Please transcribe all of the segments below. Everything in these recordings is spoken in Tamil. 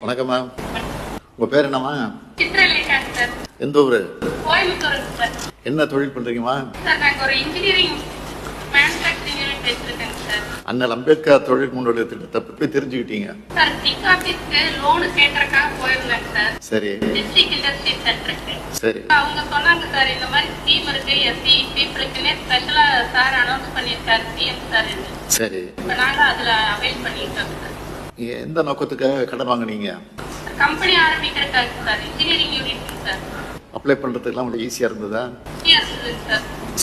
வணக்கம்மா உங்க பேர் என்னம்மா? எந்த ஊரு? என்ன தொழில் பண்றீங்கம்மா? அண்ணல் அம்பேத்கர் தொழில் முன்னோடி திட்டத்தை பற்றி தெரிஞ்சுக்கிட்டீங்க. Sir sir. அவங்க சொன்னாங்க சார் இந்த மாதிரி ஸ்கீம் இருக்கு எஸ்சி பீப்புளுக்குன்னே ஸ்பெஷலா சார் அனௌன்ஸ் பண்ணியிருக்காரு சிஎம் சார் சரி. நாங்கள் அதில் அவைல் பண்ணியிருக்கோம் சார். நீங்க எந்த நோக்கத்துக்காக கடன் வாங்குனீங்க? Company ஆரம்பிக்கிறதுக்காக sir engineering unit sir apply பண்றதுக்கெல்லாம் உங்களுக்கு ஈஸியா இருந்ததா?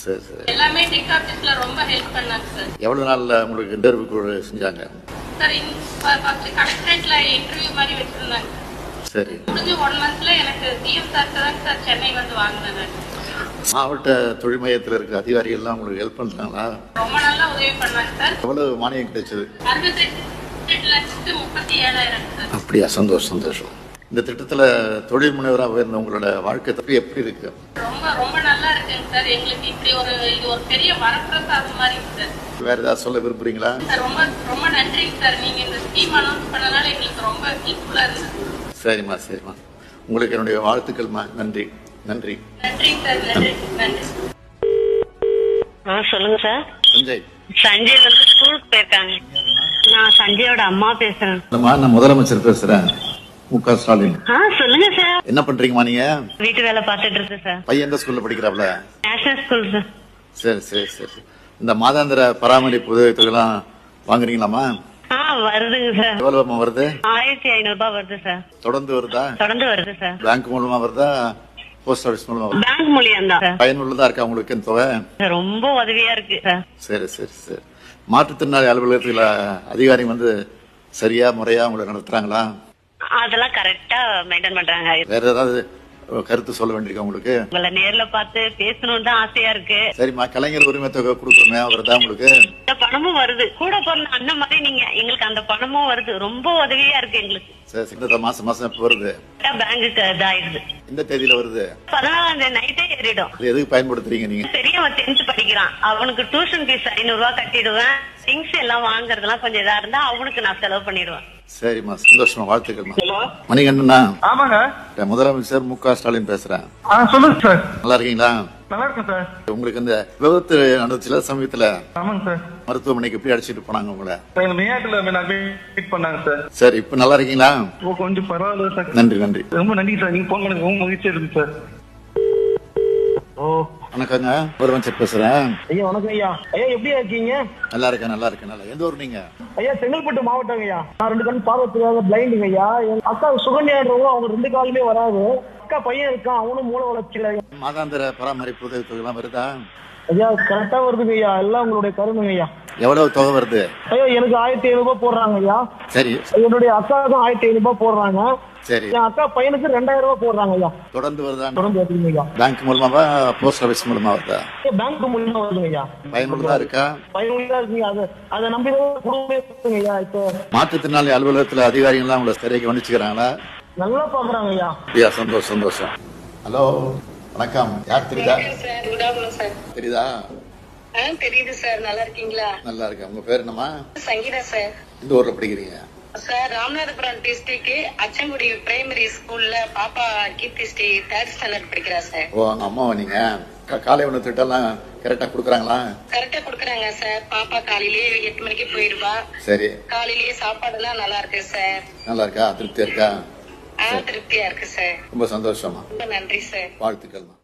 சார் சரி. எல்லாமே டிக் ஆஃபீஸில் ரொம்ப ஹெல்ப் பண்ணாங்க சார் எவ்வளவு நாள்ல உங்களுக்கு இன்டர்வியூ செஞ்சாங்க? சார் ஃபர்ஸ்ட் கலெக்டரேட்ல இன்டர்வியூ மாதிரி வச்சிருந்தாங்க. சரி. முடிஞ்சு ஒன் மந்த்ல எனக்கு சிஎம் சார் தான் சார் சென்னை வந்து வாங்கினேன். மாவட்ட தொழில் மையத்தில் இருக்க அதிகாரிகள்லாம் உங்களுக்கு ஹெல்ப் பண்றாங்களா ரொம்ப நல்லா உதவி பண்ணாங்க சார் எவ்வளவு மானியம் கிடைச்சது? அறுபத்தெட்டு அப்படியா? சந்தோஷம் சந்தோஷம். இந்த திட்டத்துல தொழில் முனைவராக இருந்த உங்களோட வாழ்க்கை தப்பி எப்படி இருக்கு? ரொம்ப ரொம்ப நல்லா இருக்குங்க சார். எங்களுக்கு இப்படி ஒரு இது ஒரு பெரிய வரப்பிரசாதம் மாதிரி இருக்கு சார். வேற ஏதாவது சொல்ல விரும்புறீங்களா? சார் ரொம்ப ரொம்ப நன்றிங்க சார். நீங்க இந்த ஸ்கீம் அனௌன்ஸ் பண்ணனால எங்களுக்கு ரொம்ப ஹெல்ப்ஃபுல்லா இருந்தது சரிம்மா சரிம்மா. உங்களுக்கு என்னுடைய வாழ்த்துக்கள்மா நன்றி. நன்றி. நன்றிங்க சார். நன்றி. நன்றி. ஆ சொல்லுங்க சார். சஞ்சய். சஞ்சய் வந்து ஸ்கூலுக்கு போயிருக்காங்க. நான் சஞ்சயோட அம்மா பேசுறேன். நான் முதலமைச்சர் பேசுறேன். ஸ்டாலின். சொல்லுங்க சார் என்ன பண்றீங்கம்மா நீங்க? வீட்டு வேலை பார்த்துட்டு இருக்கு சார் பையன் எந்த ஸ்கூல்ல படிக்கிறாப்ல? நேஷனல் ஸ்கூல் சார் சரி சரி சரி. இந்த மாதாந்திர பராமரிப்பு உதவித்தொகைலாம் வாங்குறீங்களாம்மா? ஆ வருதுங்க சார் வருது? ஆயிரத்தி ஐநூறு ரூபாய் வருது சார் தொடர்ந்து வருதா? தொடர்ந்து வருது சார் பேங்க் மூலமா வருதா? போஸ்ட் ஆஃபீஸ் மூலமா பேங்க் மூலியம் தான் பயனுள்ளதா இருக்கா உங்களுக்கு இந்த தொகை? ரொம்ப உதவியா இருக்கு சார் சரி சரி சரி. மாற்றுத்திறனாளி அலுவலகத்தில் அதிகாரி வந்து சரியா முறையா உங்களை நடத்துறாங்களா? அதெல்லாம் கரெக்டா மெயின்டைன் பண்றாங்க. வேற ஏதாவது கருத்து சொல்ல வேண்டியிருக்கா உங்களுக்கு? உங்களை நேர்ல பார்த்து பேசணும்னு தான் ஆசையா இருக்கு. சரிம்மா கலைஞர் உரிமை தொகை கொடுக்குறோமே வருதா உங்களுக்கு? இந்த பணமும் வருது. கூட பிறந்த அண்ணன் மாதிரி நீங்க எங்களுக்கு அந்த பணமும் வருது. ரொம்ப உதவியா இருக்கு எங்களுக்கு. சரி மாசம் மாசம் வருது? பேங்குக்கு இதாயிடுது. இந்த தேதியில வருது? பதினாலாம் தேதி நைட்டே ஏறிடும். எதுக்கு பயன்படுத்துறீங்க நீங்க? பெரியவன் டென்த் படிக்கிறான். அவனுக்கு டியூஷன் ஃபீஸ் ஐநூறு ரூபாய் கட்டிடுவேன். திங்ஸ் எல்லாம் வாங்குறதெல்லாம் கொஞ்சம் இதா இருந்தா அவனுக்கு நான் செலவு பண்ணிடுவேன். சரிம்மா. சந்தோஷமா வாழ்த்துக்கள்மா. மணிகண்டனா ஆமாங்க. நான் முதலமைச்சர் மு க ஸ்டாலின் பேசுறேன். சொல்லுங்க சார். நல்லா இருக்கீங்களா? நல்லா இருக்கேன் சார். உங்களுக்கு இந்த விபத்து நடந்துச்சுல சமயத்துல ஆமாங்க சார். மருத்துவமனைக்கு எப்படி அடிச்சிட்டு போனாங்க உங்களை. மீட் பண்ணாங்க சார். சரி இப்ப நல்லா இருக்கீங்களா? ஓ கொஞ்சம் பரவாயில்ல சார். நன்றி நன்றி. ரொம்ப நன்றி சார். நீங்க போன் பண்ணது ரொம்ப மகிழ்ச்சியா இருக்கு சார். ஓ வணக்கங்க. முதலமைச்சர் பேசுறேன். ஐயா வணக்கம் ஐயா. ஐயா எப்படியா இருக்கீங்க? நல்லா இருக்கேன் நல்லா இருக்கேன் நல்லா எந்த ஊர் நீங்க? ஐயா செங்கல்பட்டு மாவட்டம் ஐயா. நான் ரெண்டு கண் பார்வை தெரியாத பிளைண்டுங்க ஐயா. எங்க அக்கா சுகன்யான்றவங்க அவங்க ரெண்டு காலுமே வராது. அக்கா பையன் இருக்கான் அவனும் மூளை வளர்ச்சியில மாதாந்திர பராமரிப்பு உதவி தொகைலாம் வருதா? ஐயா கரெக்டா வருதுங்க ஐயா. எல்லாம் உங்களுடைய கருணுங்க ஐயா. எவ்வளவு தொகை வருது? ஐயா எனக்கு ஆயிரத்தி ஐநூறு ரூபாய் போடுறாங்க ஐயா. சரி. என்னுடைய அக்காவுக்கும் ஆயிரத்தி ஐநூறு ரூபாய் போடுறாங்க. சரி. என் அக்கா பையனுக்கு ரெண்டாயிரம் ரூபாய் போடுறாங்க ஐயா தொடர்ந்து வருதா? தொடர்ந்து வருதுங்க ஐயா பேங்க் மூலமாவா போஸ்ட் ஆபீஸ் மூலமா வருதா? ஐயா, பேங்க் மூலியமா வருதுங்க ஐயா பயனுள்ளதா இருக்கா? பயனுள்ளதா இருக்குங்க அதை அதை நம்பி தான் குடும்பமே இருக்குங்க ஐயா இப்போ. மாற்றுத்திறனாளி அலுவலகத்துல அதிகாரிகள்லாம் உங்களை சரியாக கவனிச்சுக்கிறாங்களா நல்லா பாக்குறாங்க ஐயா அப்படியா சந்தோஷம் சந்தோஷம். ஹலோ வணக்கம். யார் தெரியுதா? தெரியுதா தெரியுது? சார். நல்லா இருக்கீங்களா? நல்லா இருக்கேன். உங்க பேர் என்னம்மா? சங்கீதா சார். இந்த ஊர்ல படிக்கிறீங்க? Sir Ramanathapuram district Achankudi primary ஸ்கூல்ல பாப்பா கீர்த்தி ஸ்ரீ தேர்ட் ஸ்டாண்டர்ட் படிக்கிறா சார். ஓ அம்மாவா நீங்க? காலை உணவு திட்டம்லாம் கரெக்டா கொடுக்குறாங்களா? கரெக்டா குடுக்குறாங்க சார். பாப்பா காலையிலேயே எட்டு மணிக்கு போயிடுவா சரி. காலையிலேயே சாப்பாடுலாம் நல்லா இருக்கு சார். நல்லா இருக்கா? திருப்தியா இருக்கா? திருப்தியா இருக்கு சார். ரொம்ப சந்தோஷமா. ரொம்ப நன்றி சார். வாழ்த்துக்கள்மா.